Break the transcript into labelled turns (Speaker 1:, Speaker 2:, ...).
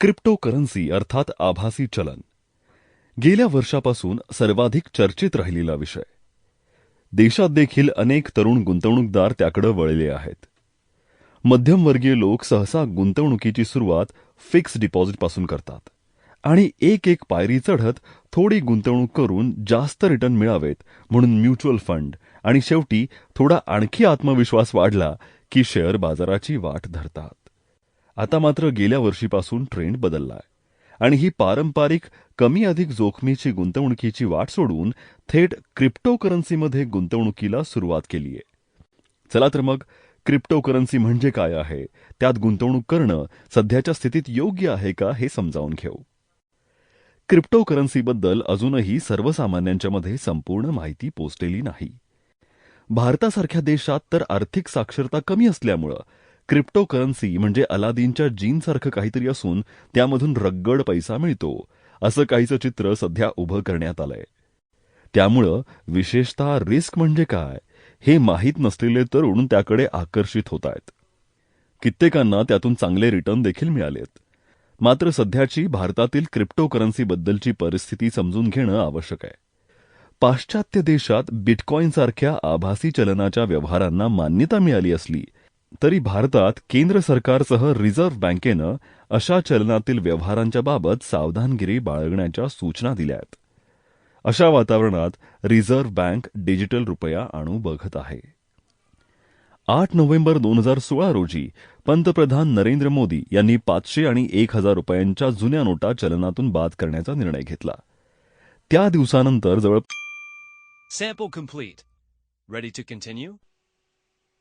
Speaker 1: Cryptocurrency अर्थात आभासी चलन. गेल्या वर्षापासून सर्वाधिक चर्चेत राहिलेला विषय. देशात देखील अनेक तरुण गुंतवणूकदार त्याकडे वळले आहेत. मध्यमवर्गीय लोक सहसा गुंतवणुकीची सुरुवात फिक्स डिपॉझिटपासून करतात आणि एक एक पायरी चढत थोडी गुंतवणूक करून जास्त रिटर्न मिळावेत म्हणून म्युच्युअल फंड आणि शेवटी थोडा आणखी आत्मविश्वास वाढला की शेअर बाजाराची वाट धरतात. आता मात्र गेल्या वर्षीपासून ट्रेंड बदलला आणि ही पारंपरिक कमी अधिक जोखमीची गुंतवणुकीची वाट सोडून थेट क्रिप्टोकरन्सीमध्ये गुंतवणुकीला सुरुवात केली आहे. चला तर मग क्रिप्टोकरन्सी म्हणजे काय आहे? त्यात गुंतवणूक करणं सध्याच्या स्थितीत योग्य आहे का हे समजावून घेऊ. क्रिप्टोकरन्सीबद्दल अजूनही सर्वसामान्यांच्या मध्ये संपूर्ण माहिती पोचलेली नाही. भारतासारख्या देशात तर आर्थिक साक्षरता कमी असल्यामुळं क्रिप्टोकरन्सी म्हणजे अलादीनच्या जीनसारखं काहीतरी असून त्यामधून रग्गड पैसा मिळतो असं काहीचं चित्र सध्या उभं करण्यात आलंय. त्यामुळं विशेषतः रिस्क म्हणजे काय हे माहीत नसलेले तरुण त्याकडे आकर्षित होत आहेत कित्येकांना त्यातून चांगले रिटर्न देखील मिळालेत. मात्र सध्याची भारतातील क्रिप्टोकरन्सीबद्दलची परिस्थिती समजून घेणं आवश्यक आहे. पाश्चात्य देशात बिटकॉईनसारख्या आभासी चलनाच्या व्यवहारांना मान्यता मिळाली असली तरी भारतात केंद्र सरकारसह रिझर्व्ह बँकेनं अशा चलनातील व्यवहारांच्या बाबत सावधानगिरी बाळगण्याच्या सूचना दिल्या आहेत. अशा वातावरणात रिझर्व्ह बँक डिजिटल रुपया आणू बघत आहे. आठ नोव्हेंबर दोन हजार सोळा रोजी पंतप्रधान नरेंद्र मोदी यांनी पाचशे आणि एक हजार रुपयांच्या जुन्या नोटा चलनातून बाद करण्याचा निर्णय घेतला. त्या दिवसानंतर जवळ